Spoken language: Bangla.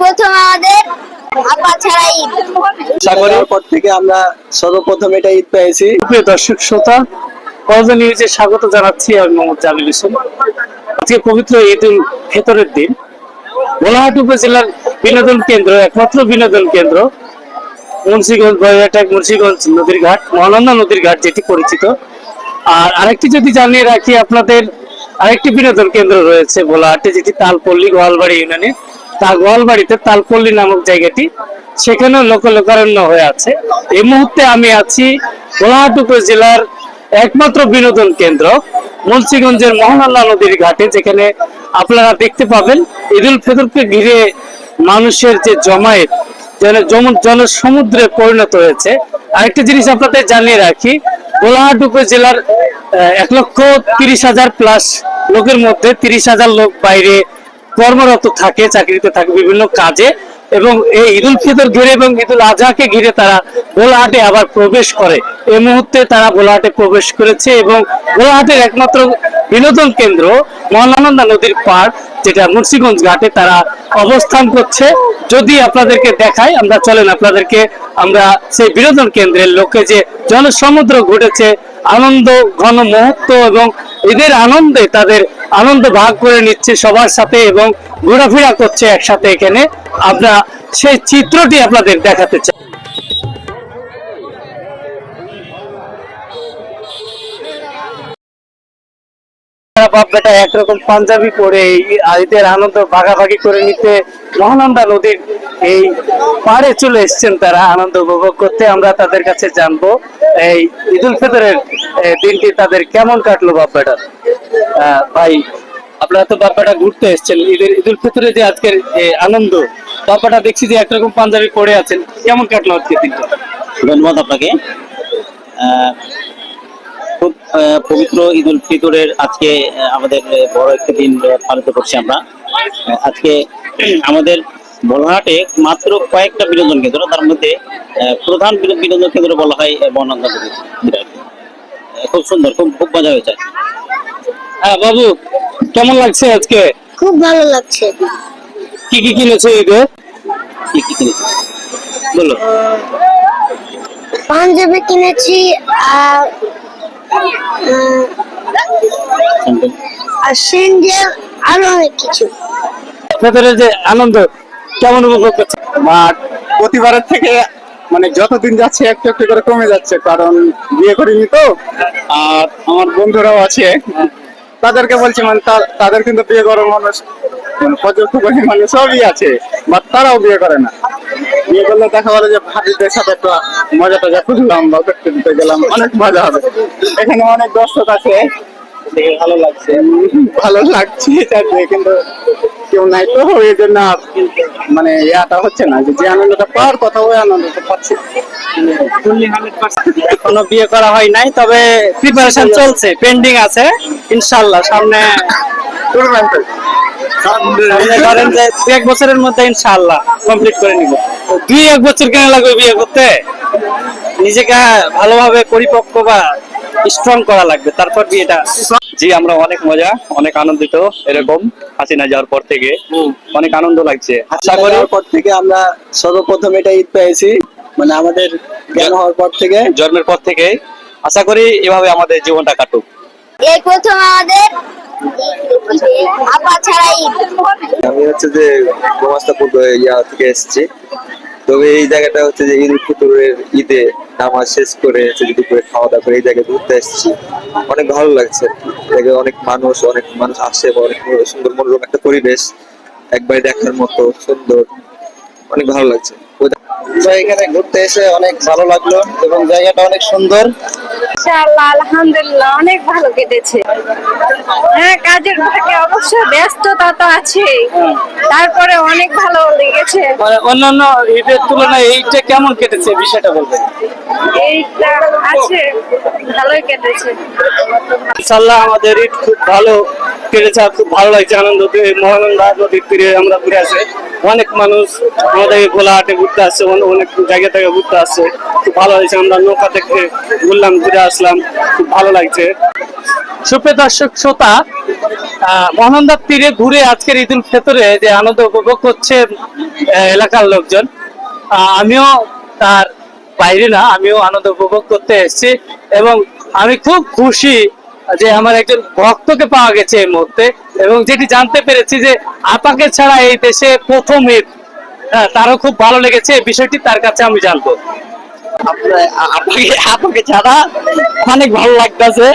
প্রথম আমাদের আপা ছাড়া ঈদ। সাগরের পর থেকে আমরা সর্বপ্রথম এটা ঈদ পেয়েছি। প্রিয় দর্শক, শ্রোতা নিউজে স্বাগত জানাচ্ছি আমি মোহাম্মদ জামিল হোসেন। আজকে পবিত্র ফিতরের দিন। গোলাহাট উপজেলার বিনোদন কেন্দ্র, একমাত্র বিনোদন কেন্দ্র, মুন্সিগঞ্জ, বয়াটাক, মুন্সিগঞ্জ নদীর ঘাট, মহানন্দা নদীর ঘাট যেটি পরিচিত। আর আরেকটি যদি জানিয়ে রাখি, আপনাদের আরেকটি বিনোদন কেন্দ্র রয়েছে ভোলাহাটে যেটি তালপল্লী গোয়ালবাড়ি ইউনিয়নে। তা গোয়ালবাড়িতে তালপল্লী নামক জায়গাটি সেখানেও লোক লোকারণ্য হয়ে আছে। এই মুহূর্তে আমি আছি গোলাহাট উপজেলার একমাত্র বিনোদন কেন্দ্র, মুন্সিগঞ্জের মহানন্দা নদীর ঘাটে, যেখানে আপনারা দেখতে পাবেন ঈদুল ফিতরকে ঘিরে মানুষের যে জমায়েত, যেন জন- জনসমুদ্রে পরিণত হয়েছে। আরেকটা জিনিস আপনাদের জানিয়ে রাখি গোলাহাট উপজেলার এক লক্ষ তিরিশ হাজার প্লাস লোকের মধ্যে তিরিশ হাজার লোক বাইরে কর্মরত থাকে, চাকরিতে থাকে বিভিন্ন কাজে এবং এই ঈদুল ফিতর ঘিরে এবং ঈদুল আজহাকে ঘিরে তারা গোলাহাটে আবার প্রবেশ করে। এই মুহূর্তে তারা গোলাহাটে প্রবেশ করেছে এবং গোলাহাটের একমাত্র বিনোদন কেন্দ্র মহানন্দা নদীর পার যেটা মুন্সিগঞ্জ ঘাটে তারা অবস্থান করছে। যদি আপনাদেরকে দেখাই, আমরা চলেন আপনাদেরকে, আমরা সেই বিনোদন কেন্দ্রের লোকে যে জনসমুদ্র ঘটেছে, আনন্দ, ঘন মুহূর্ত এবং এদের আনন্দে, তাদের আনন্দ ভাগ করে নিচ্ছে সবার সাথে এবং ঘোরাফেরা করছে একসাথে এখানে। আমরা সেই চিত্রটি আপনাদের দেখাতে চাই। একরকম পাঞ্জাবি পরে ঈদের আনন্দ ভাগাভাগি করে নিতে মহানন্দা নদীর এই পাড়ে চলে এসেছেন তারা আনন্দ উপভোগ করতে। আমরা তাদের কাছে জানব এই ঈদুল ফিতরের দিনটি তাদের কেমন কাটলো বাপ বেটার আহ, ভাই আপনারা তো বাপ্পাটা ঘুরতে এসেছেন। ঈদের ঈদুল ফিতরে যে আজকের আনন্দ বাপ্পাটা দেখছি যে একরকম পাঞ্জাবি পরে আছেন। কেমন কাটলো আজকে দিনটা? ধন্যবাদ আপনাকে। খুব পবিত্র ঈদ উল ফিতরের আজকে আমাদের বড় একটি দিন পালিত করছি আমরা। আজকে আমাদের বলহাটে মাত্র কয়েকটা বিনোদন কেন্দ্র তার মধ্যে প্রধান বিনোদন কেন্দ্র বলা হয় বনন্দা খুব সুন্দর খুব খুব মজা হয়েছে। হ্যাঁ বাবু কেমন লাগছে আজকে? খুব ভালো লাগছে। কি কি কিনেছো ঈদে কি কি কিনেছি? বলো। পাঞ্জাবি কিনেছি আর আর স্যান্ডেল আরও অনেক কিছু। ভেতরে যে আনন্দ কেমন উপভোগ করছে আর প্রতিবারের থেকে মানে যতদিন যাচ্ছে, একটু একটু করে কমে যাচ্ছে, কারণ বিয়ে করিনি তো। আর আমার বন্ধুরাও আছে। তাদেরকে বলছি মানে তাদের কিন্তু বিয়ে করার মানুষ মানে পর্যাপ্ত পরিমাণে সবই আছে, বাট তারাও বিয়ে করে না। বিয়ে করলে দেখা গেলো যে ভাবিদের সাথে একটু মজা টজা করলাম বা করতে দিতে গেলাম, অনেক মজা হবে। এখানে অনেক দর্শক আছে। দেখে ভালো লাগছে। ভালো লাগছে যাতে কিন্তু কেউ নাই তো এই জন্য আর মানে ইয়াটা হচ্ছে না যে যে আনন্দটা পাওয়ার কথা ওই আনন্দটা পাচ্ছি। এখনও বিয়ে করা হয় নাই তবে প্রিপারেশন চলছে পেন্ডিং আছে ইনশাল্লাহ সামনে সামনে ধরেন যে দু এক বছরের মধ্যে ইনশাল্লাহ কমপ্লিট করে নিব। দুই এক বছর কেন লাগবে বিয়ে করতে? নিজেকে ভালোভাবে পরিপক্ক বা স্ট্রং করা লাগবে তারপর বিয়েটা জি আমরা অনেক মজা অনেক আনন্দিত এরকম হাসিনা যাওয়ার পর থেকে। অনেক আনন্দ লাগছে। আশা করি পর থেকে আমরা সর্বপ্রথম এটা ঈদ পেয়েছি। মানে আমাদের জ্ঞান হওয়ার পর থেকে। জন্মের পর থেকে। আশা করি এভাবে আমাদের জীবনটা কাটুক। এই প্রথম আমাদের আপা ছাড়া আমি হচ্ছে যে গোমাস্তাপুর ইয়া থেকে এসেছি। তবে এই জায়গাটা হচ্ছে যে ঈদ ফিতরের ঈদে নামাজ শেষ করে হচ্ছে যে দুপুরে খাওয়া দাওয়া করে এই জায়গায় ঘুরতে এসেছি। অনেক ভালো লাগছে। জায়গায় অনেক মানুষ অনেক মানুষ আসে বা অনেক সুন্দর মনোরম একটা পরিবেশ, একবার দেখার মতো, সুন্দর। অনেক ভালো লাগছে। এখানে ঘুরতে এসে অনেক ভালো লাগল এবং জায়গাটা অনেক সুন্দর। ইনশাআল্লাহ আলহামদুলিল্লাহ অনেক ভালো কেটেছে। হ্যাঁ কাজের ফাঁকে অবশ্য ব্যস্ততা তো আছে তারপরে অনেক ভালো লেগেছে। মানে অন্যান্য ঈদের তুলনায় এইটা কেমন কেটেছে বিষয়টা বলবেন? এইটা আছে ভালোই কেটেছে। ইনশাল্লাহ আমাদের ঈদ খুব ভালো কেটেছে আর খুব ভালো লাগছে আনন্দ মহানন্দা নদীর তীরে আমরা ঘুরে আসে। অনেক মানুষ আমাদের গোলাহাটে ঘুরতে আসছে অনেক জায়গা থেকে ঘুরতে আসছে খুব ভালো হয়েছে, আমরা নৌকা থেকে ঘুরলাম, ঘুরে আসলাম, খুব ভালো লাগছে। সুপ্রিয় দর্শক, শ্রোতা মহানন্দার তীরে ঘুরে আজকের ঈদ উল ফেতরে যে আনন্দ উপভোগ করছে এলাকার লোকজন আমিও তার বাইরে না, আমিও আনন্দ উপভোগ করতে এসেছি এবং আমি খুব খুশি যে আমার একজন ভক্তকে পাওয়া গেছে এই মুহূর্তে এবং যেটি জানতে পেরেছি যে আপাকে ছাড়া এই দেশে প্রথম ঈদ হ্যাঁ, তারও খুব ভালো লেগেছে বিষয়টি তার কাছে আমি জানব। আপনাকে আপনাকে ছাড়া অনেক ভালো লাগতেছে।